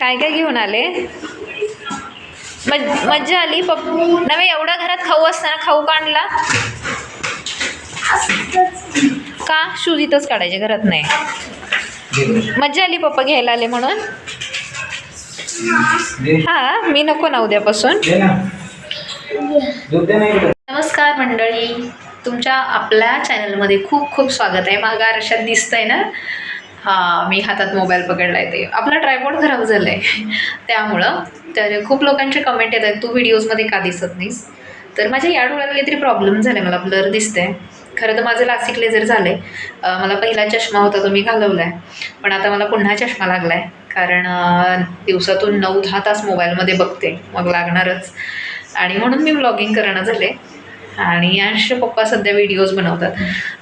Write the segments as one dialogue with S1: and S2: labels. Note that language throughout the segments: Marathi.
S1: काय काय घेऊन आले? मज मज्जा आली. पप्पा नव्हे एवढं घरात खाऊ असताना खाऊ का आणला? का? शूज इथंच काढायचे घरात नाही. मज्जा आली पप्पा घ्यायला आले म्हणून. हा मी नको ना उद्यापासून. नमस्कार मंडळी. तुमच्या आपल्या चॅनलमध्ये खूप खूप स्वागत आहे. मागा आरशात दिसतंय ना? हां मी हातात मोबाईल पकडला आहे ते. आपला ट्रायपॉड खराब झाला आहे त्यामुळं तर खूप लोकांचे कमेंट येत आहेत तू व्हिडिओजमध्ये का दिसत नाहीस? तर माझ्या या डोळ्याला काहीतरी प्रॉब्लेम झाला मला ब्लर दिसते खरं तर माझं लासिक लेझर झालं आहे मला पहिला चष्मा होता तो मी घालवला आहे पण आता मला पुन्हा चष्मा लागला आहे कारण दिवसातून नऊ दहा तास मोबाईलमध्ये बघते. मग लागणारच. आणि म्हणून मी ब्लॉगिंग करणं झाले आणि यश पप्पा सध्या व्हिडिओज बनवतात.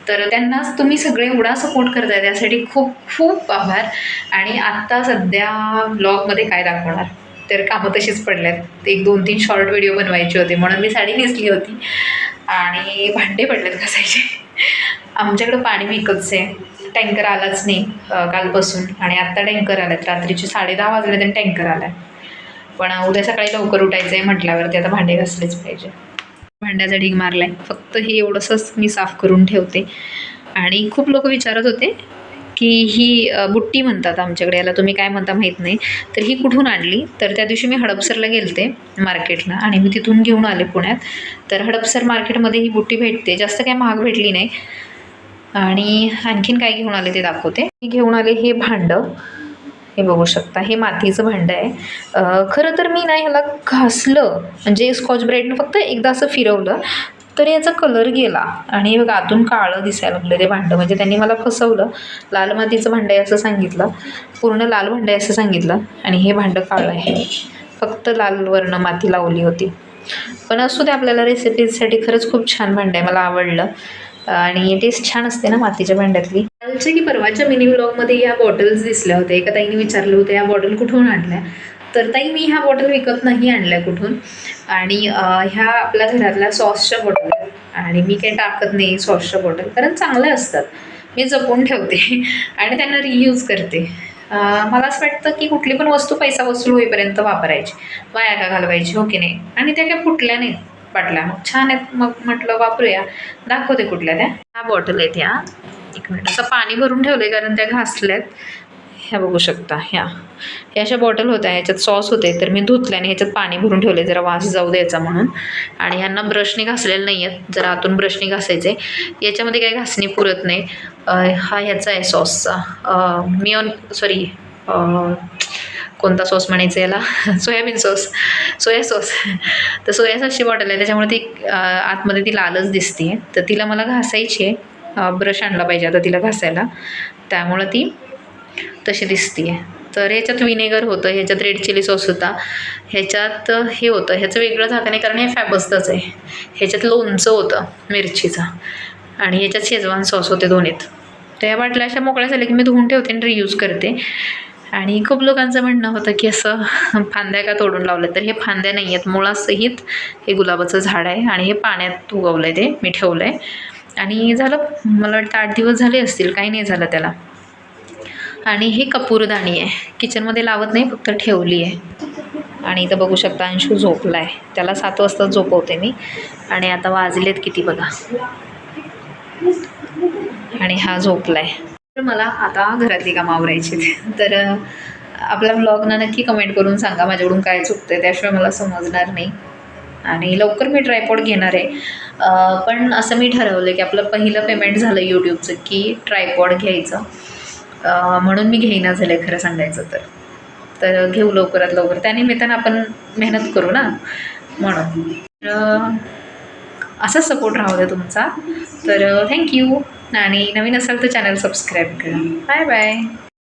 S1: तर त्यांनाच तुम्ही सगळे एवढा सपोर्ट करताय त्यासाठी खूप खूप आभार. आणि आत्ता सध्या ब्लॉगमध्ये काय दाखवणार? तर कामं तशीच पडल्यात. एक दोन तीन शॉर्ट व्हिडिओ बनवायचे होते म्हणून मी साडी नेसली होती. आणि भांडे पडलेत घासायचे. आमच्याकडं पाणी विकतच आहे. टँकर आलाच नाही कालपासून. आणि आत्ता टँकर आलात रात्रीचे साडे दहा वाजले आणि टँकर आला पण उद्या सकाळी लवकर उठायचं आहे म्हटल्यावरती आता भांडे घासलेच पाहिजे. भांड्याचा ढीग मारलाय. फक्त हे एवढंसंच मी साफ करून ठेवते. आणि खूप लोक विचारत होते की ही बुट्टी म्हणतात आमच्याकडे. याला तुम्ही काय म्हणता माहीत नाही. तर ही कुठून आणली? तर त्या दिवशी मी हडपसरला गेलते मार्केटला आणि मी तिथून घेऊन आले पुण्यात. तर हडपसर मार्केटमध्ये ही बुट्टी भेटते. जास्त काय महाग भेटली नाही. आणि आणखीन काय घेऊन आले ते दाखवते. मी घेऊन आले हे भांडं. हे बघू शकता. हे मातीचं भांडं आहे. खरं तर मी ना ह्याला घासलं. म्हणजे स्कॉच ब्रेडनं फक्त एकदा असं फिरवलं तर याचा कलर गेला. आणि बघा आतून काळं दिसायला लागलं ते भांडं. म्हणजे त्यांनी मला फसवलं. लाल मातीचं भांडं आहे असं सांगितलं. पूर्ण लाल भांडं आहे असं सांगितलं. आणि हे भांडं काळं आहे. फक्त लाल वर्ण माती लावली होती. पण असू दे आपल्याला रेसिपीजसाठी खरंच खूप छान भांडं आहे. मला आवडलं. आणि टेस्ट छान असते ना मातीच्या भांड्यातली. कालच्या की परवाच्या मिनी ब्लॉगमध्ये या बॉटल्स दिसल्या होत्या. एका ताईने विचारलं होतं या बॉटल कुठून आणल्या? तर ताई मी ह्या बॉटल विकत नाही आणल्या कुठून. आणि ह्या आपल्या घरातल्या सॉसच्या बॉटल आणि मी काही टाकत नाही सॉसच्या बॉटल कारण चांगल्या असतात. मी जपून ठेवते आणि त्यांना रियूज करते. मला असं वाटतं की कुठली पण वस्तू पैसा वसूल होईपर्यंत वापरायची. वाया का घालवायची हो की नाही? आणि त्या काय फुटल्या नाहीत. वाटला मग छान आहेत मग म्हटलं वापरूया. दाखवते कुठल्या त्या. ह्या बॉटल आहेत ह्या. एक मिनिट असं पाणी भरून ठेवलं कारण त्या घासल्यात. ह्या बघू शकता. ह्या. ह्या अशा बॉटल होत्या. ह्याच्यात सॉस होते. तर मी धुतल्याने आणि ह्याच्यात पाणी भरून ठेवले जरा वास जाऊ द्यायचा म्हणून. आणि ह्यांना ब्रशने घासलेले नाही आहेत जरा आतून ब्रशने घासायचे. याच्यामध्ये काही घासणी पुरत नाही. हा ह्याचा आहे सॉसचा मिओन सॉरी कोणता सॉस म्हणायचं याला? Soybean sauce. Soya sauce. तर सोया सॉसची बॉटल आहे त्याच्यामुळे ती आतमध्ये ती लालच दिसते तर तिला मला घासायची आहे ब्रश आणला पाहिजे आता तिला घासायला. त्यामुळं ती तशी दिसते तर ह्याच्यात विनेगर होतं ह्याच्यात रेड चिली सॉस होता. ह्याच्यात हे होतं ह्याचं वेगळं झाकण नाही कारण हे फॅबस्तच आहे. ह्याच्यात लोणचं होतं मिरचीचं. आणि ह्याच्यात शेजवान सॉस होते दोन्हीत. तर ह्या बाटल्या अशा मोकळ्या झाल्या की मी धुवून ठेवते आणि रियूज करते. आणि खूप लोकांचं म्हणणं होतं की असं फांद्या का तोडून लावलं तर हे फांद्या नाही आहेत मुळासहित हे गुलाबाचं झाड आहे आणि हे पाण्यात उगवलं आहे ते. मी ठेवलं आहे आणि झालं मला वाटतं आठ दिवस झाले असतील. काही नाही झालं त्याला. आणि हे कपूरदाणी आहे. किचनमध्ये लावत नाही फक्त ठेवली आहे. आणि इथं बघू शकता अंशू झोपला आहे त्याला सात वाजता झोपवते मी. आणि आता वाजलेत किती बघा. आणि हा झोपला आहे तर मला आता घरातली कामं आवरायची तर आपला ब्लॉगना नक्की कमेंट करून सांगा माझ्याकडून काय चुकतं त्याशिवाय मला समजणार नाही. आणि लवकर मी ट्रायपॉड घेणार आहे. पण असं मी ठरवलं की आपलं पहिलं पेमेंट झालं यूट्यूबचं की ट्रायपॉड घ्यायचं. म्हणून मी घेईना आहे खरं सांगायचं तर. तर घेऊ लवकरात लवकर. त्यानिमित्तानं आपण मेहनत करू ना. म्हणून. असा असाच सपोर्ट राहू द्या तुमचा. तर थँक्यू आणि नवीन असाल तर चॅनल सबस्क्राईब करा. Bye bye